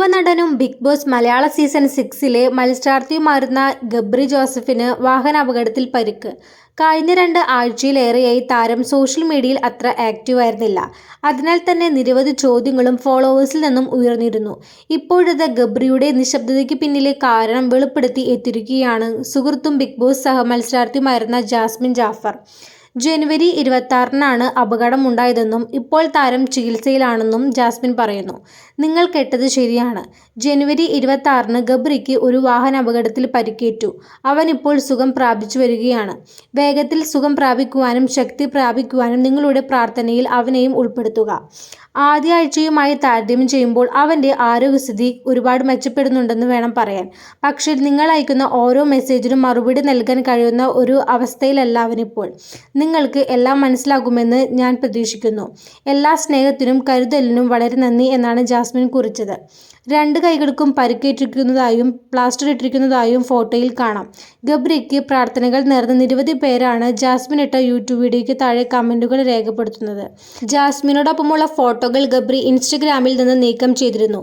യുവനടനും big boss മലയാള season സിക്സിലെ മത്സരാർത്ഥിയുമായിരുന്ന ഗബ്രി ജോസഫിന് വാഹനാപകടത്തിൽ പരിക്ക്. കഴിഞ്ഞ രണ്ട് ആഴ്ചയിലേറെയായി താരം സോഷ്യൽ മീഡിയയിൽ അത്ര ആക്റ്റീവ് ആയിരുന്നില്ല അതിനാൽ തന്നെ നിരവധി ചോദ്യങ്ങളും ഫോളോവേഴ്സിൽ നിന്നും ഉയർന്നിരുന്നു. ഇപ്പോഴത്തെ ഗബ്രിയുടെ നിശബ്ദതയ്ക്ക് പിന്നിലെ കാരണം വെളിപ്പെടുത്തി എത്തിയിരിക്കുകയാണ് സുഹൃത്തും ബിഗ് ബോസ് സഹ മത്സരാർത്ഥിയുമായിരുന്ന ജാസ്മിൻ ജാഫർ. ജനുവരി ഇരുപത്തിയാറിനാണ് അപകടമുണ്ടായതെന്നും ഇപ്പോൾ താരം ചികിത്സയിലാണെന്നും ജാസ്മിൻ പറയുന്നു. നിങ്ങൾ കേട്ടത് ശരിയാണ്. ജനുവരി ഇരുപത്തിയാറിന് ഗബ്രിക്ക് ഒരു വാഹനാപകടത്തിൽ പരിക്കേറ്റു. അവൻ ഇപ്പോൾ സുഖം പ്രാപിച്ചു വരികയാണ്. വേഗത്തിൽ സുഖം പ്രാപിക്കുവാനും ശക്തി പ്രാപിക്കുവാനും നിങ്ങളുടെ പ്രാർത്ഥനയിൽ അവനെയും ഉൾപ്പെടുത്തുക. ആദ്യ ആഴ്ചയുമായി താരതമ്യം ചെയ്യുമ്പോൾ അവന്റെ ആരോഗ്യസ്ഥിതി ഒരുപാട് മെച്ചപ്പെടുന്നുണ്ടെന്ന് വേണം പറയാൻ. പക്ഷേ നിങ്ങൾ അയക്കുന്ന ഓരോ മെസ്സേജിനും മറുപടി നൽകാൻ കഴിയുന്ന ഒരു അവസ്ഥയിലല്ല അവനിപ്പോൾ. നിങ്ങൾക്ക് എല്ലാം മനസ്സിലാകുമെന്ന് ഞാൻ പ്രതീക്ഷിക്കുന്നു. എല്ലാ സ്നേഹത്തിനും കരുതലിനും വളരെ നന്ദി എന്നാണ് ജാസ്മിൻ കുറിച്ചത്. രണ്ട് കൈകൾക്കും പരിക്കേറ്റിരിക്കുന്നതായും പ്ലാസ്റ്റർ ഇട്ടിരിക്കുന്നതായും ഫോട്ടോയിൽ കാണാം. ഗബ്രിക്ക് പ്രാർത്ഥനകൾ നേർന്ന നിരവധി പേരാണ് ജാസ്മിൻ ഇട്ട യൂട്യൂബ് വീഡിയോയ്ക്ക് താഴെ കമന്റുകൾ രേഖപ്പെടുത്തുന്നത്. ജാസ്മിനോടൊപ്പമുള്ള ഫോട്ടോകൾ ഗബ്രി ഇൻസ്റ്റഗ്രാമിൽ നിന്ന് നീക്കം ചെയ്തിരുന്നു.